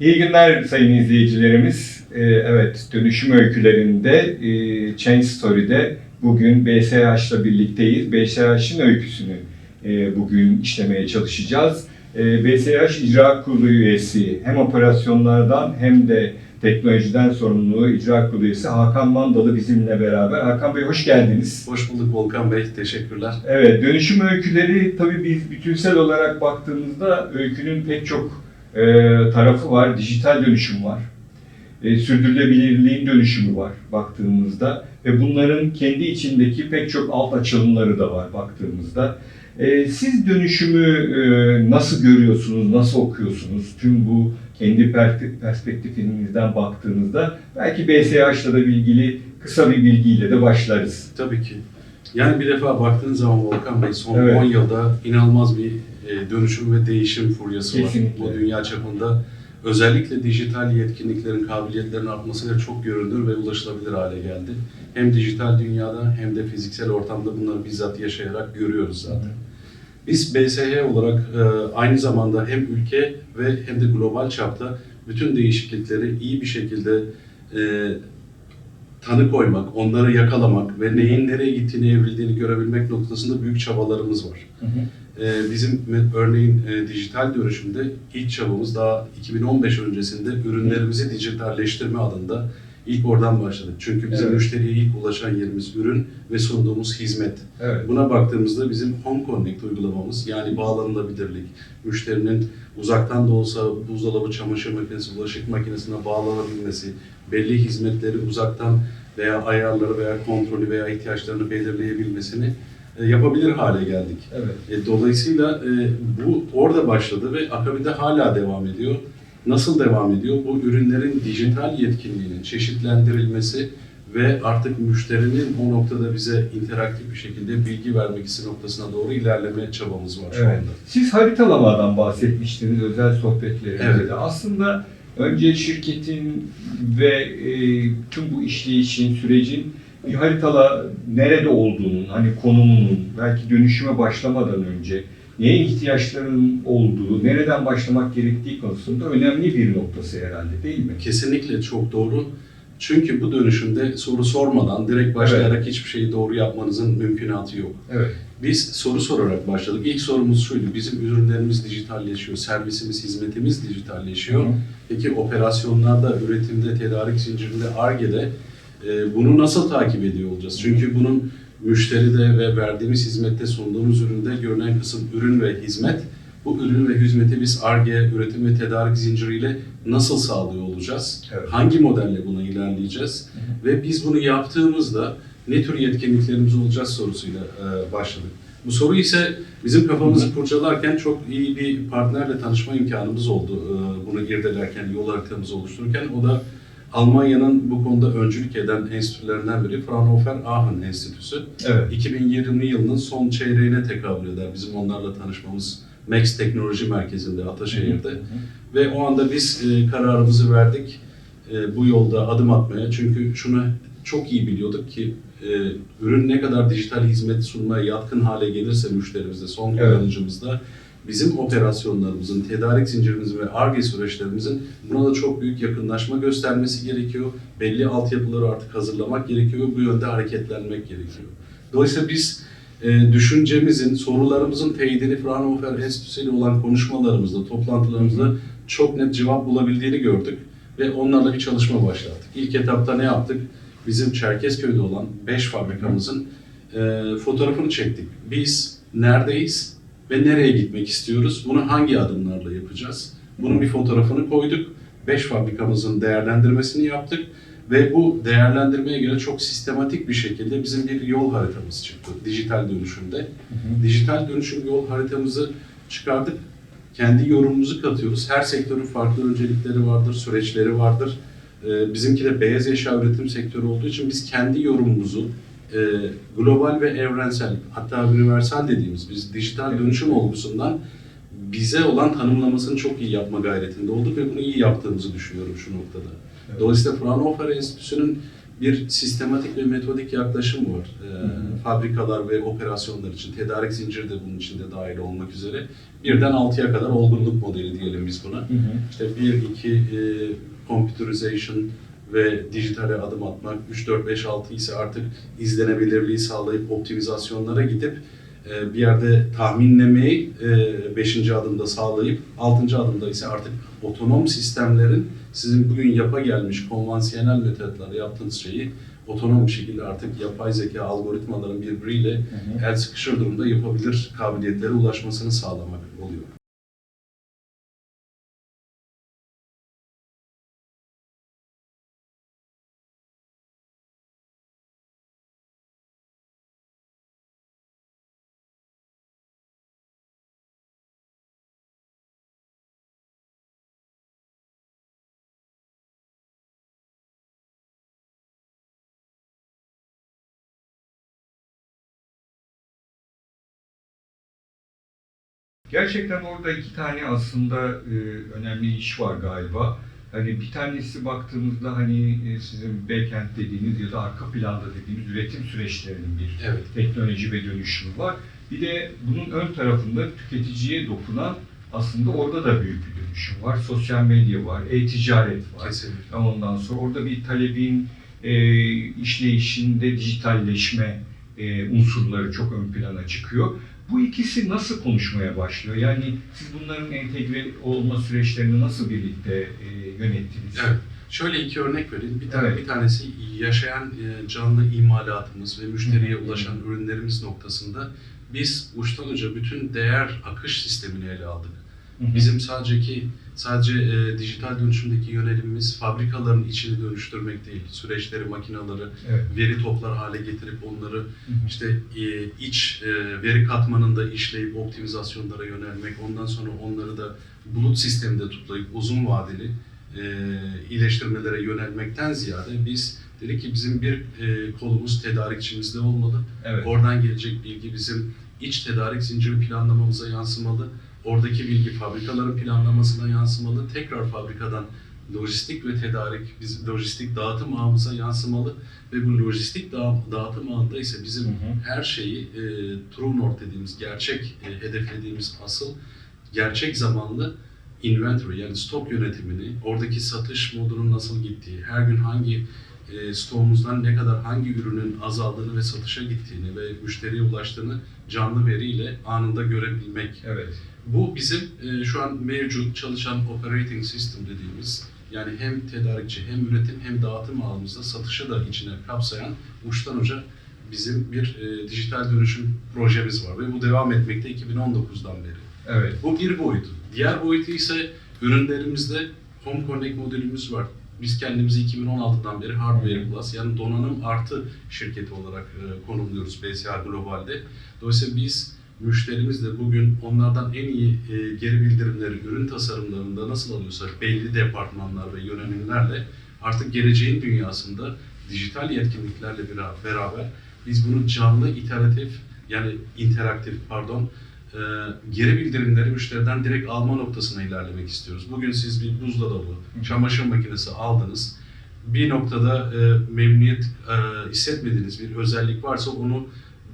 İyi günler sayın izleyicilerimiz. Ee, evet, dönüşüm öykülerinde e, Change Story'de bugün BSH'la birlikteyiz. BSH'ın öyküsünü e, bugün işlemeye çalışacağız. E, BSH İcra Kurulu üyesi hem operasyonlardan hem de teknolojiden sorumlu İcra Kurulu üyesi Hakan Mandalı bizimle beraber. Hakan Bey hoş geldiniz. Hoş bulduk Volkan Bey, teşekkürler. Evet, dönüşüm öyküleri tabii biz bütünsel olarak baktığımızda öykünün pek çok e, tarafı var. Dijital dönüşüm var. E, sürdürülebilirliğin dönüşümü var baktığımızda. Ve bunların kendi içindeki pek çok alt açılımları da var baktığımızda. E, siz dönüşümü e, nasıl görüyorsunuz, nasıl okuyorsunuz? Tüm bu kendi per- perspektifinizden baktığınızda belki BSH'la da ilgili kısa bir bilgiyle de başlarız. Tabii ki. Yani bir defa baktığınız zaman Volkan Bey son Evet. 10 yılda inanılmaz bir e, dönüşüm ve değişim furyası Kesinlikle. var. Bu dünya çapında özellikle dijital yetkinliklerin, kabiliyetlerin artmasıyla çok görünür ve ulaşılabilir hale geldi. Hem dijital dünyada hem de fiziksel ortamda bunları bizzat yaşayarak görüyoruz zaten. Biz BSH olarak e, aynı zamanda hem ülke ve hem de global çapta bütün değişiklikleri iyi bir şekilde e, tanı koymak, onları yakalamak ve neyin nereye gittiğini, evrildiğini görebilmek noktasında büyük çabalarımız var. E, bizim me- örneğin e, dijital dönüşümde ilk çabamız daha 2015 öncesinde ürünlerimizi dijitalleştirme adında ilk oradan başladık. Çünkü bizim Evet. müşteriye ilk ulaşan yerimiz ürün ve sunduğumuz hizmet. Evet. Buna baktığımızda bizim Home Connect uygulamamız yani bağlanılabilirlik, müşterinin uzaktan da olsa buzdolabı, çamaşır makinesi, bulaşık makinesine bağlanabilmesi, belli hizmetleri uzaktan veya ayarları veya kontrolü veya ihtiyaçlarını belirleyebilmesini yapabilir hale geldik. Evet. E, Dolayısıyla e, bu orada başladı ve akabinde hala devam ediyor. Nasıl devam ediyor? Bu ürünlerin dijital yetkinliğinin çeşitlendirilmesi ve artık müşterinin o noktada bize interaktif bir şekilde bilgi vermek istediği noktasına doğru ilerleme çabamız var şu Evet. anda. Siz haritalamadan bahsetmiştiniz özel sohbetlerinizde Evet. de. Aslında önce şirketin ve e, tüm bu işleyişin, sürecin bir haritala nerede olduğunun, hani konumunun, belki dönüşüme başlamadan önce neye ihtiyaçların olduğu, nereden başlamak gerektiği konusunda önemli bir noktası herhalde değil mi? Kesinlikle çok doğru. Çünkü bu dönüşümde soru sormadan direkt başlayarak hiçbir şeyi doğru yapmanızın mümkünatı yok. Evet. Biz soru sorarak başladık. İlk sorumuz şuydu. Bizim ürünlerimiz dijitalleşiyor, servisimiz, hizmetimiz dijitalleşiyor. Hı. Peki operasyonlarda, üretimde, tedarik zincirinde, ARGE'de e, bunu nasıl takip ediyor olacağız? Çünkü bunun müşteride ve verdiğimiz hizmette sunduğumuz üründe görünen kısım ürün ve hizmet. Bu ürün ve hizmeti biz ARGE, üretim ve tedarik zinciriyle nasıl sağlıyor olacağız? Evet. Hangi modelle buna ilerleyeceğiz? Ve biz bunu yaptığımızda ne tür yetkinliklerimiz olacağız sorusuyla e, başladık. Bu soru ise bizim kafamızı kurcalarken çok iyi bir partnerle tanışma imkanımız oldu. e, Bunu irdelerken, yol haritamızı oluştururken. O da Almanya'nın bu konuda öncülük eden enstitülerinden biri Fraunhofer Aachen Enstitüsü. Evet. 2020 yılının son çeyreğine tekabül eder bizim onlarla tanışmamız Max Teknoloji Merkezi'nde, Ataşehir'de. Ve o anda biz e, kararımızı verdik e, bu yolda adım atmaya. Çünkü şunu çok iyi biliyorduk ki e, ürün ne kadar dijital hizmet sunmaya yatkın hale gelirse müşterimizde, son Evet. Bizim operasyonlarımızın, tedarik zincirimizin ve ARGE süreçlerimizin buna da çok büyük yakınlaşma göstermesi gerekiyor. Belli altyapıları artık hazırlamak gerekiyor ve bu yönde hareketlenmek gerekiyor. Dolayısıyla biz e, düşüncemizin, sorularımızın teyidini Fraunhofer Enstitüsü ile olan konuşmalarımızda, toplantılarımızda çok net cevap bulabildiğini gördük ve onlarla bir çalışma başlattık. İlk etapta ne yaptık? Bizim Çerkezköy'de olan 5 fabrikamızın e, fotoğrafını çektik. Biz neredeyiz ve nereye gitmek istiyoruz? Bunu hangi adımlarla yapacağız? Bunun bir fotoğrafını koyduk. 5 fabrikamızın değerlendirmesini yaptık ve bu değerlendirmeye göre çok sistematik bir şekilde bizim bir yol haritamız çıktı dijital dönüşümde. Dijital dönüşüm yol haritamızı çıkardık. Kendi yorumumuzu katıyoruz. Her sektörün farklı öncelikleri vardır, süreçleri vardır. Ee, bizimki de beyaz eşya üretim sektörü olduğu için biz kendi yorumumuzu e, global ve evrensel hatta universal dediğimiz biz dijital dönüşüm olgusundan bize olan tanımlamasını çok iyi yapma gayretinde olduk ve bunu iyi yaptığımızı düşünüyorum şu noktada. Evet. Dolayısıyla Fraunhofer Enstitüsü'nün bir sistematik ve metodik yaklaşım var. Ee, hı. fabrikalar ve operasyonlar için, tedarik zinciri de bunun içinde dahil olmak üzere. Birden altıya kadar olgunluk modeli diyelim biz buna. İşte 1, 2 e, computerization ve dijitale adım atmak, 3, 4, 5, 6 ise artık izlenebilirliği sağlayıp optimizasyonlara gidip e, bir yerde tahminlemeyi 5. adımda sağlayıp 6. adımda ise artık otonom sistemlerin sizin bugün yapa gelmiş konvansiyonel metotlarla yaptığınız şeyi otonom bir şekilde artık yapay zeka algoritmaların birbiriyle el sıkışır durumda yapabilir kabiliyetlere ulaşmasını sağlamak oluyor. Gerçekten orada iki tane aslında e, önemli iş var galiba. Hani bir tanesi baktığımızda hani e, sizin backend dediğiniz ya da arka planda dediğimiz üretim süreçlerinin bir Evet. teknoloji ve dönüşümü var. Bir de bunun ön tarafında tüketiciye dokunan aslında orada da büyük bir dönüşüm var. Sosyal medya var, e-ticaret var. Kesinlikle. Ondan sonra orada bir talebin e, işleyişinde dijitalleşme e, unsurları çok ön plana çıkıyor. Bu ikisi nasıl konuşmaya başlıyor? Yani siz bunların entegre olma süreçlerini nasıl birlikte e, yönettiniz? Evet. Şöyle iki örnek vereyim. Bir, tane, Evet. bir tanesi yaşayan e, canlı imalatımız ve müşteriye ulaşan ürünlerimiz noktasında biz uçtan uca bütün değer akış sistemini ele aldık. Bizim sadece ki sadece e, dijital dönüşümdeki yönelimimiz fabrikaların içini dönüştürmek değil, süreçleri, makinaları evet. veri toplar hale getirip onları Hı hı. işte e, iç e, veri katmanında işleyip optimizasyonlara yönelmek, ondan sonra onları da bulut sisteminde tutlayıp uzun vadeli e, iyileştirmelere yönelmekten ziyade biz dedik ki bizim bir e, kolumuz tedarikçimizde olmalı. Evet. Oradan gelecek bilgi bizim iç tedarik zinciri planlamamıza yansımalı. Oradaki bilgi fabrikaların planlamasına yansımalı. Tekrar fabrikadan lojistik ve tedarik, biz lojistik dağıtım ağımıza yansımalı ve bu lojistik dağ, dağıtım ağında ise bizim Hı hı. her şeyi e, true north dediğimiz gerçek e, hedeflediğimiz asıl gerçek zamanlı inventory yani stok yönetimini, oradaki satış modunun nasıl gittiği, her gün hangi e, stoğumuzdan ne kadar hangi ürünün azaldığını ve satışa gittiğini ve müşteriye ulaştığını canlı veriyle anında görebilmek. Evet. Bu bizim e, şu an mevcut çalışan operating system dediğimiz yani hem tedarikçi hem üretim hem dağıtım ağımızda satışı da içine kapsayan uçtan uca bizim bir e, dijital dönüşüm projemiz var ve bu devam etmekte 2019'dan beri. Evet. Bu bir boyutu. Diğer boyutu ise ürünlerimizde Home Connect modülümüz var. Biz kendimizi 2016'dan beri Hardware Plus yani donanım artı şirketi olarak e, konumluyoruz BSA Global'de. Dolayısıyla biz müşterimizle bugün onlardan en iyi e, geri bildirimleri ürün tasarımlarında nasıl alıyorsak belli departmanlar ve yönelimlerle artık geleceğin dünyasında dijital yetkinliklerle bera- beraber biz bunu canlı iteratif yani interaktif pardon e, geri bildirimleri müşteriden direkt alma noktasına ilerlemek istiyoruz. Bugün siz bir buzdolabı, çamaşır makinesi aldınız. Bir noktada e, memnuniyet e, hissetmediğiniz bir özellik varsa onu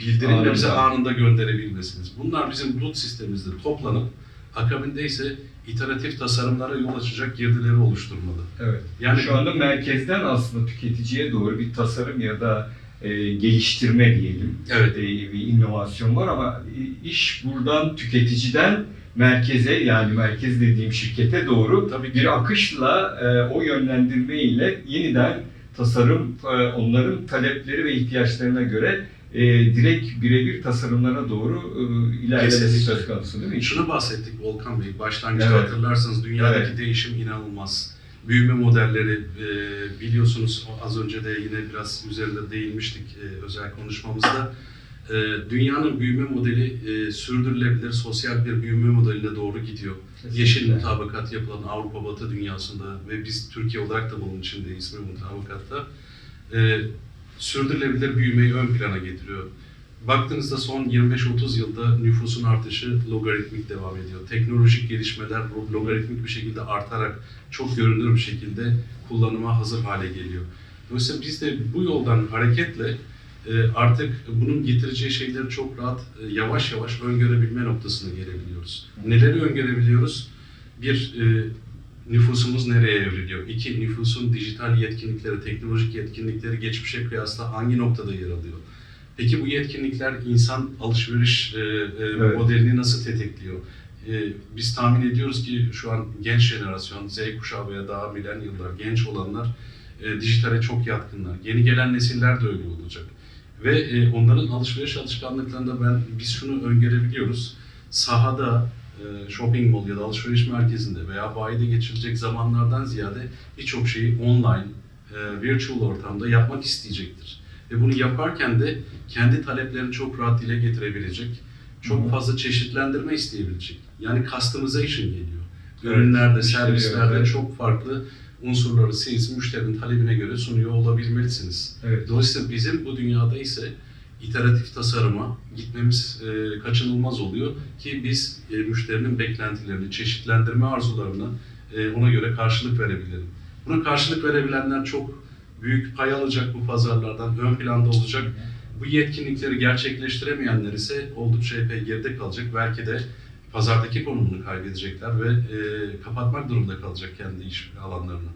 bildirimle bize Anında. gönderebilmesiniz. Bunlar bizim bulut sistemimizde toplanıp akabinde ise iteratif tasarımlara yol açacak girdileri oluşturmalı. Evet. Yani Şu anda merkezden aslında tüketiciye doğru bir tasarım ya da e, geliştirme diyelim. evet e, bir inovasyon var ama iş buradan tüketiciden merkeze yani merkez dediğim şirkete doğru Tabii ki. bir akışla e, o yönlendirme ile yeniden tasarım e, onların talepleri ve ihtiyaçlarına göre e, direkt birebir tasarımlara doğru e, ilerlemesi Kesinlikle. söz konusu değil mi? Şunu bahsettik Volkan Bey, başlangıçta Evet. hatırlarsanız dünyadaki Evet. değişim inanılmaz. Büyüme modelleri e, biliyorsunuz az önce de yine biraz üzerinde değinmiştik e, özel konuşmamızda. E, dünyanın büyüme modeli e, sürdürülebilir sosyal bir büyüme modeline doğru gidiyor. Yeşil mutabakat yapılan Avrupa Batı dünyasında ve biz Türkiye olarak da bunun içindeyiz bu mutabakatta. E, sürdürülebilir büyümeyi ön plana getiriyor. Baktığınızda son 25-30 yılda nüfusun artışı logaritmik devam ediyor. Teknolojik gelişmeler logaritmik bir şekilde artarak çok görünür bir şekilde kullanıma hazır hale geliyor. Dolayısıyla biz de bu yoldan hareketle e, artık bunun getireceği şeyleri çok rahat, e, yavaş yavaş öngörebilme noktasına gelebiliyoruz. Neleri öngörebiliyoruz? Bir, e, nüfusumuz nereye evriliyor? İki, nüfusun dijital yetkinlikleri, teknolojik yetkinlikleri geçmişe kıyasla hangi noktada yer alıyor? Peki bu yetkinlikler insan alışveriş e, e, Evet. modelini nasıl tetikliyor? E, biz tahmin ediyoruz ki şu an genç jenerasyon, Z kuşağı veya daha milenyıllar, genç olanlar e, dijitale çok yatkınlar. Yeni gelen nesiller de öyle olacak. Ve e, onların alışveriş alışkanlıklarında ben biz şunu öngörebiliyoruz. Sahada, shopping mall ya da alışveriş merkezinde veya bayide geçirilecek zamanlardan ziyade birçok şeyi online, e, virtual ortamda yapmak isteyecektir. Ve bunu yaparken de kendi taleplerini çok rahat dile getirebilecek, çok fazla çeşitlendirme isteyebilecek. Yani customization geliyor. Evet, Ürünlerde, müşteri, servislerde evet. çok farklı unsurları siz müşterinin talebine göre sunuyor olabilmelisiniz. Evet. Dolayısıyla bizim bu dünyada ise iteratif tasarıma gitmemiz e, kaçınılmaz oluyor ki biz e, müşterinin beklentilerini, çeşitlendirme arzularını e, ona göre karşılık verebilelim. Buna karşılık verebilenler çok büyük pay alacak bu pazarlardan, ön planda olacak. Bu yetkinlikleri gerçekleştiremeyenler ise oldukça epey geride kalacak. Belki de pazardaki konumunu kaybedecekler ve e, kapatmak durumunda kalacak kendi iş alanlarını.